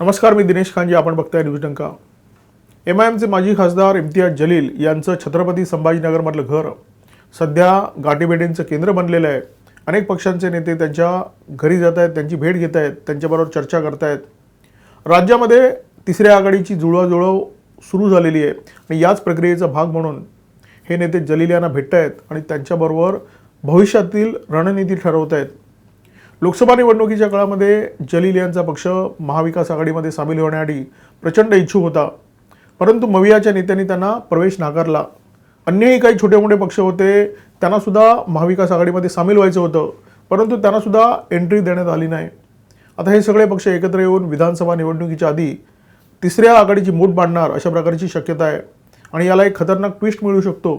नमस्कार मी दिनेश खानजी आपण बघताय न्यूज डंका. एम आय एमचे माजी खासदार इम्तियाज जलील यांचं छत्रपती संभाजीनगरमधलं घर सध्या गाठीभेटींचं केंद्र बनलेलं आहे. अनेक पक्षांचे नेते त्यांच्या घरी जात आहेत त्यांची भेट घेत आहेत त्यांच्याबरोबर चर्चा करतायत. राज्यामध्ये तिसऱ्या आघाडीची जुळवाजुळव सुरू झालेली आहे आणि याच प्रक्रियेचा भाग म्हणून हे नेते जलील यांना भेटत आहेत आणि त्यांच्याबरोबर भविष्यातील रणनीती ठरवत आहेत लोकसभा निवडणुकीच्या काळामध्ये जलील यांचा पक्ष महाविकास आघाडीमध्ये सामील होण्यासाठी प्रचंड इच्छुक होता. परंतु मवियाच्या नेत्यांनी त्यांना प्रवेश नाकारला. अन्यही काही छोटे मोठे पक्ष होते त्यांनासुद्धा महाविकास आघाडीमध्ये सामील व्हायचं होतं परंतु त्यांनासुद्धा एंट्री देण्यात आली नाही. आता हे सगळे पक्ष एकत्र येऊन विधानसभा निवडणुकीच्या आधी तिसऱ्या आघाडीची मूठ बांधणार अशा प्रकारची शक्यता आहे आणि याला एक खतरनाक ट्विस्ट मिळू शकतो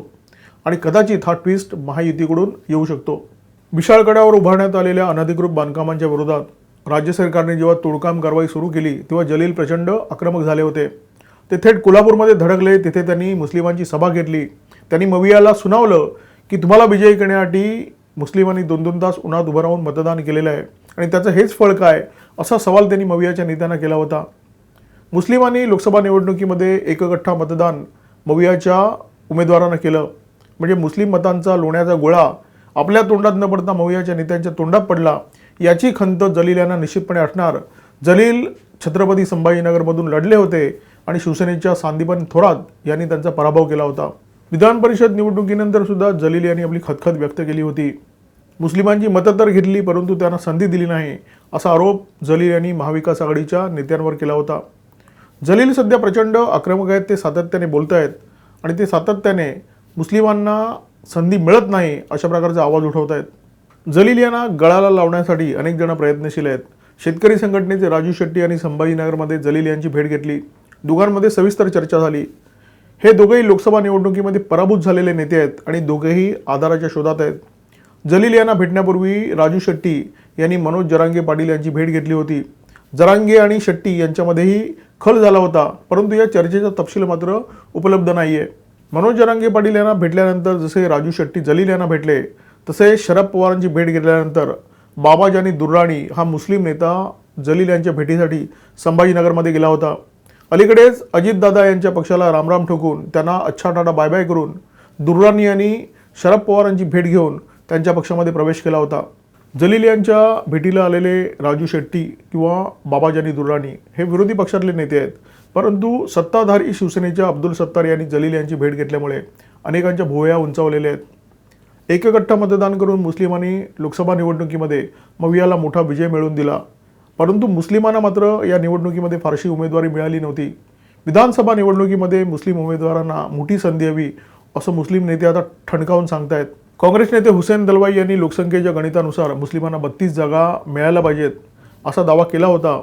आणि कदाचित हा ट्विस्ट महायुतीकडून येऊ शकतो. विशाळगडावर उभारण्यात आलेल्या अनधिकृत बांधकामांच्या विरोधात राज्य सरकारने जेव्हा तोडकाम कारवाई सुरू केली तेव्हा जलील प्रचंड आक्रमक झाले होते. ते थेट कोल्हापूरमध्ये धडकले तिथे त्यांनी मुस्लिमांची सभा घेतली. त्यांनी मवियाला सुनावलं की तुम्हाला विजयी करण्यासाठी मुस्लिमांनी दोन दोन तास उन्हात उभं राहून मतदान केलेलं आहे आणि त्याचं हेच फळ काय? असा सवाल त्यांनी मवियाच्या नेत्यांना केला होता. मुस्लिमांनी लोकसभा निवडणुकीमध्ये एकगठ्ठा मतदान मवियाच्या उमेदवारांना केलं. म्हणजे मुस्लिम मतांचा लोण्याचा गोळा आपल्या तोंडात न पडता मौयाच्या नेत्यांच्या तोंडात पडला याची खंत जलील यांना निश्चितपणे असणार. जलील छत्रपती संभाजीनगरमधून लढले होते आणि शिवसेनेच्या सांदीपन थोरात यांनी त्यांचा पराभव केला होता. विधान परिषद निवडणुकीनंतर सुद्धा जलील यांनी आपली खतखत व्यक्त केली होती. मुस्लिमांची मतं तर घेतली परंतु त्यांना संधी दिली नाही असा आरोप जलील यांनी महाविकास आघाडीच्या नेत्यांवर केला होता. जलील सध्या प्रचंड आक्रमक आहेत ते सातत्याने बोलत आहेत आणि ते सातत्याने मुस्लिमांना संधी मिळत नाही अशा प्रकारचा आवाज उठवत आहेत. जलील यांना गळाला लावण्यासाठी अनेक जण प्रयत्नशील आहेत. शेतकरी संघटनेचे राजू शेट्टी आणि संभाजीनगरमध्ये जलील यांची भेट घेतली. दोघांमध्ये सविस्तर चर्चा झाली. हे दोघेही लोकसभा निवडणुकीमध्ये पराभूत झालेले नेते आहेत आणि दोघेही आधाराच्या शोधात आहेत. जलील यांना भेटण्यापूर्वी राजू शेट्टी यांनी मनोज जरांगे पाटील यांची भेट घेतली होती. जरांगे आणि शेट्टी यांच्यामध्येही खल झाला होता परंतु या चर्चेचा तपशील मात्र उपलब्ध नाही आहे मनोज जरांगे पाटील यांना भेटल्यानंतर जसे राजू शेट्टी जलील यांना भेटले तसे शरद पवारांची भेट घेतल्यानंतर बाबाजानी दुर्राणी हा मुस्लिम नेता जलील यांच्या भेटीसाठी संभाजीनगरमध्ये गेला होता. अलीकडेच अजितदादा यांच्या पक्षाला रामराम ठोकून त्यांना अच्छा टाटा बाय बाय करून दुर्राणी यांनी शरद पवारांची भेट घेऊन त्यांच्या पक्षामध्ये प्रवेश केला होता. जलील यांच्या भेटीला आलेले राजू शेट्टी किंवा बाबाजानी दुर्राणी हे विरोधी पक्षातले नेते आहेत. परंतु सत्ताधारी शिवसेनेच्या अब्दुल सत्तार यांनी जलील यांची भेट घेतल्यामुळे अनेकांच्या भुवया उंचावलेल्या आहेत. एकगठ्ठा मतदान करून मुस्लिमांनी लोकसभा निवडणुकीमध्ये मवियाला मोठा विजय मिळवून दिला. परंतु मुस्लिमांना मात्र या निवडणुकीमध्ये फारशी उमेदवारी मिळाली नव्हती. विधानसभा निवडणुकीमध्ये मुस्लिम उमेदवारांना मोठी संधी हवी असं मुस्लिम नेते आता ठणकावून सांगतायत. काँग्रेस नेते हुसेन दलवाई यांनी लोकसंख्येच्या गणितानुसार मुस्लिमांना बत्तीस जागा मिळायला पाहिजेत असा दावा केला होता.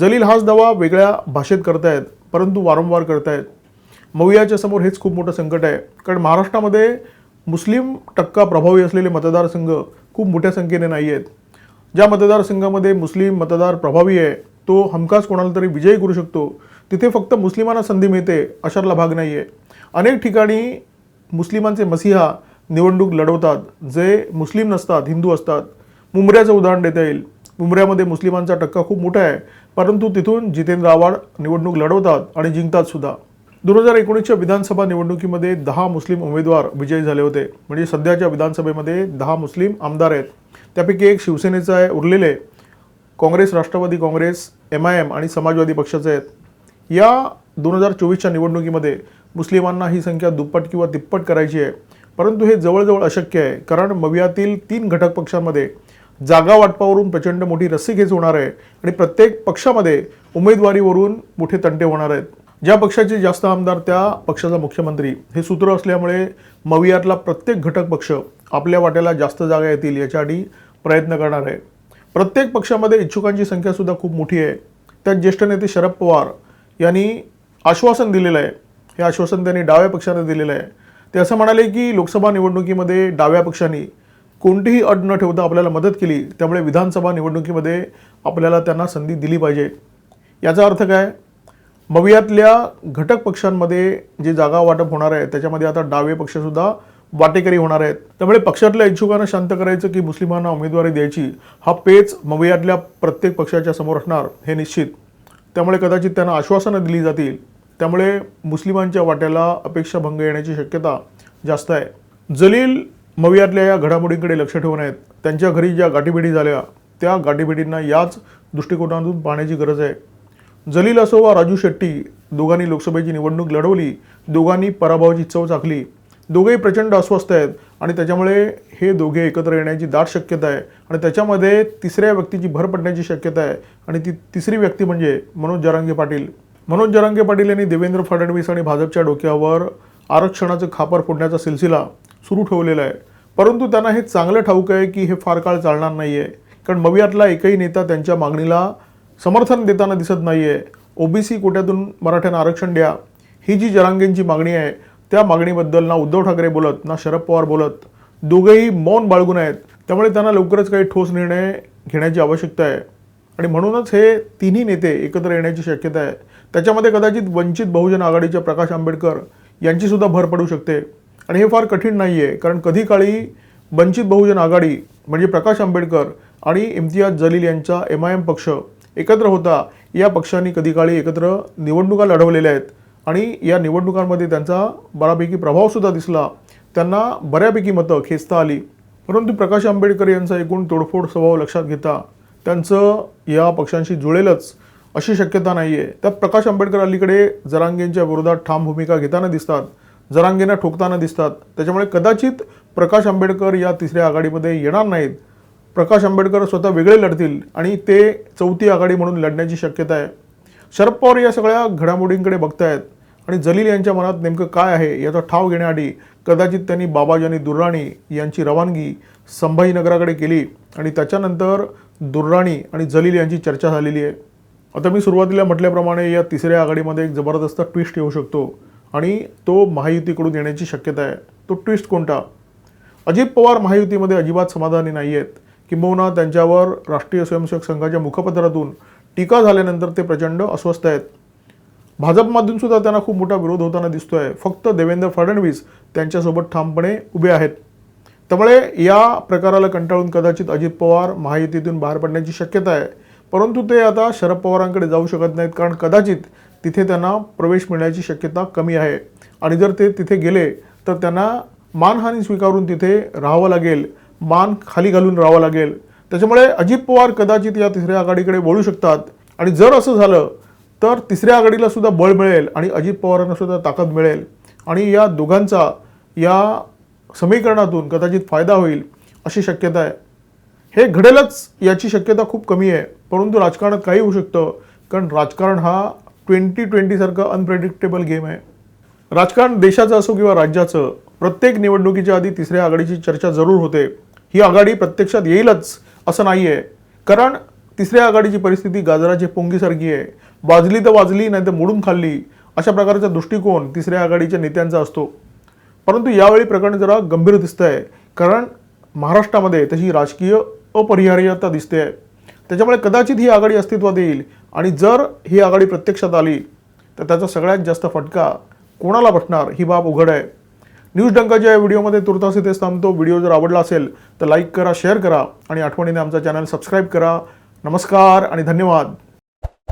जलील हाच दावा वेगळ्या भाषेत करतायत परंतु वारंवार करतायत. मवियाच्या समोर हेच खूप मोठं संकट आहे. कारण महाराष्ट्रामध्ये मुस्लिम टक्का प्रभावी असलेले मतदारसंघ खूप मोठ्या संख्येने नाही आहेत ज्या मतदारसंघामध्ये मुस्लिम मतदार प्रभावी आहे तो हमखास कोणाला तरी विजयी करू शकतो. तिथे फक्त मुस्लिमांना संधी मिळते अशातला भाग नाही आहे अनेक ठिकाणी मुस्लिमांचे मसिहा निवडणूक लढवतात जे मुस्लिम नसतात हिंदू असतात. मुंबऱ्याचं उदाहरण देता येईल. मुंबऱ्यामध्ये मुस्लिमांचा टक्का खूप मोठा आहे परंतु तिथून जितेंद्र आव्हाड निवडणूक लढवतात आणि जिंकतात सुद्धा. दोन हजार एकोणीसच्या विधानसभा निवडणुकीमध्ये दहा मुस्लिम उमेदवार विजयी झाले होते. म्हणजे सध्याच्या विधानसभेमध्ये दहा मुस्लिम आमदार आहेत. त्यापैकी एक शिवसेनेचं आहे उरलेले Congress Rashtravadi Congress M I M आणि समाजवादी पक्षाचे आहेत. या दोन हजार चोवीसच्या निवडणुकीमध्ये मुस्लिमांना ही संख्या दुप्पट किंवा तिप्पट करायची आहे. परंतु हे जवळजवळ अशक्य आहे कारण मवियातील तीन घटक पक्षांमध्ये जागा वाटपावरून प्रचंड मोठी रस्सीखेच होणार आहे आणि प्रत्येक पक्षामध्ये उमेदवारीवरून मोठे तंटे होणार आहेत. ज्या पक्षाचे जास्त आमदार त्या पक्षाचा मुख्यमंत्री. हे सूत्र असल्यामुळे मवियातला प्रत्येक घटक पक्ष आपल्या वाट्याला जास्त जागा येतील याच्यासाठी प्रयत्न करणार आहे. प्रत्येक पक्षामध्ये इच्छुकांची संख्यासुद्धा खूप मोठी आहे. त्यात ज्येष्ठ नेते शरद पवार यांनी आश्वासन दिलेलं आहे. हे आश्वासन त्यांनी डाव्या पक्षाने दिलेलं आहे. ते असं म्हणाले की लोकसभा निवडणुकीमध्ये डाव्या पक्षांनी कोणतीही अट न ठेवता आपल्याला मदत केली त्यामुळे विधानसभा निवडणुकीमध्ये आपल्याला त्यांना संधी दिली पाहिजे. याचा अर्थ काय? मवियातल्या घटक पक्षांमध्ये जे जागा वाटप होणार आहे त्याच्यामध्ये आता डावे पक्षसुद्धा वाटेकरी होणार आहेत. त्यामुळे पक्षातल्या इच्छुकांना शांत करायचं की मुस्लिमांना उमेदवारी द्यायची हा पेच मवियातल्या प्रत्येक पक्षाच्या समोर असणार हे निश्चित. त्यामुळे कदाचित त्यांना आश्वासनं दिली जातील. त्यामुळे मुस्लिमांच्या वाट्याला अपेक्षा भंग येण्याची शक्यता जास्त आहे. जलील मवियातल्या या घडामोडींकडे लक्ष ठेवून आहेत. त्यांच्या घरी ज्या गाठीभेटी झाल्या त्या गाठीभेटींना याच दृष्टिकोनातून पाहण्याची गरज आहे. जलील असो वा राजू शेट्टी दोघांनी लोकसभेची निवडणूक लढवली दोघांनी पराभवाची चव चाखली. दोघेही प्रचंड अस्वस्थ आहेत आणि त्याच्यामुळे हे दोघे एकत्र येण्याची दाट शक्यता आहे आणि त्याच्यामध्ये तिसऱ्या व्यक्तीची भर पडण्याची शक्यता आहे आणि ती तिसरी व्यक्ती म्हणजे मनोज जरांगे पाटील. मनोज जरांगे पाटील यांनी देवेंद्र फडणवीस आणि भाजपच्या डोक्यावर आरक्षणाचं खापर फोडण्याचा सिलसिला सुरू ठेवलेला आहे. परंतु त्यांना हे चांगलं ठाऊक आहे की हे फार काळ चालणार नाही आहे कारण मवियातला एकही नेता त्यांच्या मागणीला समर्थन देताना दिसत नाही आहे ओबीसी कोट्यातून मराठ्यांना आरक्षण द्या. ही जी जरांगेंची मागणी आहे त्या मागणीबद्दल ना उद्धव ठाकरे बोलत ना शरद पवार बोलत दोघेही मौन बाळगून आहेत. त्यामुळे त्यांना लवकरच काही ठोस निर्णय घेण्याची आवश्यकता आहे. आणि म्हणूनच हे तिन्ही नेते एकत्र येण्याची शक्यता आहे. त्याच्यामध्ये कदाचित वंचित बहुजन आघाडीच्या प्रकाश आंबेडकर यांचीसुद्धा भर पडू शकते. आणि हे फार कठीण नाही आहे कारण कधी काळी वंचित बहुजन आघाडी म्हणजे प्रकाश आंबेडकर आणि इम्तियाज जलील यांचा एम आय एम पक्ष एकत्र होता. या पक्षांनी कधी काळी एकत्र निवडणुका लढवलेल्या आहेत. आणि या निवडणुकांमध्ये त्यांचा बऱ्यापैकी प्रभावसुद्धा दिसला. त्यांना बऱ्यापैकी मतं खेचता आली. परंतु प्रकाश आंबेडकर यांचा एकूण तोडफोड स्वभाव लक्षात घेता त्यांचं या पक्षांशी जुळेलच. अशी शक्यता नाही आहे त्यात प्रकाश आंबेडकर अलीकडे जरांगेंच्या विरोधात ठाम भूमिका घेताना दिसतात. जरांगेंना ठोकताना दिसतात. त्याच्यामुळे कदाचित प्रकाश आंबेडकर या तिसऱ्या आघाडीमध्ये येणार नाहीत. प्रकाश आंबेडकर स्वतः वेगळे लढतील आणि ते चौथी आघाडी म्हणून लढण्याची शक्यता आहे. शरद पवार या सगळ्या घडामोडींकडे बघतायत. आणि जलील यांच्या मनात नेमकं काय आहे याचा ठाव घेण्याआधी कदाचित त्यांनी बाबाजानी दुर्राणी यांची रवानगी संभाजीनगराकडे केली. आणि त्याच्यानंतर दुर्राणी आणि जलील यांची चर्चा झालेली आहे. आता मी सुरुवातीला म्हटल्याप्रमाणे या तिसऱ्या आघाडीमध्ये एक जबरदस्त ट्विस्ट येऊ शकतो आणि तो महायुतीकडून येण्याची शक्यता आहे. तो ट्विस्ट कोणता? अजित पवार महायुतीमध्ये अजिबात समाधानी नाही आहेत किंबहुना त्यांच्यावर राष्ट्रीय स्वयंसेवक संघाच्या मुखपत्रातून टीका झाल्यानंतर ते प्रचंड अस्वस्थ आहेत. भाजपमधून सुद्धा त्यांना खूप मोठा विरोध होताना दिसतो आहे फक्त देवेंद्र फडणवीस त्यांच्यासोबत ठामपणे उभे आहेत. त्यामुळे या प्रकाराला कंटाळून कदाचित अजित पवार महायुतीतून बाहेर पडण्याची शक्यता आहे. परंतु ते आता शरद पवारांकडे जाऊ शकत नाहीत कारण कदाचित तिथे त्यांना प्रवेश मिळण्याची शक्यता कमी आहे. आणि जर ते तिथे गेले तर त्यांना मानहानी स्वीकारून तिथे राहावं लागेल मान खाली घालून राहावं लागेल. त्याच्यामुळे अजित पवार कदाचित या तिसऱ्या आघाडीकडे वळू शकतात. आणि जर असं झालं तर तिसऱ्या आघाडीला सुद्धा बळ मिळेल आणि अजित पवारांना सुद्धा ताकद मिळेल. आणि या दोघांचा या समीकरणातून कदाचित फायदा होईल अशी शक्यता आहे. हे घडेलच याची शक्यता खूप कमी आहे. परंतु राजकारणात काही होऊ शकतं. कारण राजकारण हा ट्वेंटी ट्वेंटीसारखा अनप्रेडिक्टेबल गेम आहे. राजकारण देशाचं असो किंवा राज्याचं प्रत्येक निवडणुकीच्या आधी तिसऱ्या आघाडीची चर्चा जरूर होते. ही आघाडी प्रत्यक्षात येईलच असं नाही आहे कारण तिसऱ्या आघाडीची परिस्थिती गाजराची पोंगीसारखी आहे. वाजली तर वाजली नाही तर मोडून खाल्ली. अशा प्रकारचा दृष्टिकोन तिसऱ्या आघाडीच्या नेत्यांचा असतो. परंतु यावेळी प्रकरण जरा गंभीर दिसतं आहे कारण महाराष्ट्रामध्ये तशी राजकीय अपरिहार्यता दिसते आहे. त्याच्यामुळे कदाचित ही आघाडी अस्तित्वात येईल आणि जर ही आघाडी प्रत्यक्षात आली तर त्याचा सगळ्यात जास्त फटका कोणाला बसणार ही बाब उघड आहे. न्यूज डंकाच्या या व्हिडिओमध्ये तुर्तास इथेच थांबतो. व्हिडिओ जर आवडला असेल तर लाईक करा शेअर करा आणि आठवणीने आमचा चॅनल सबस्क्राईब करा. नमस्कार आणि धन्यवाद.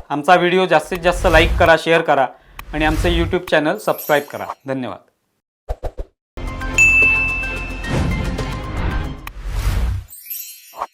आमचा व्हिडिओ जास्तीत जास्त लाईक करा शेअर करा आणि आमचं यूट्यूब चॅनल सबस्क्राईब करा. धन्यवाद.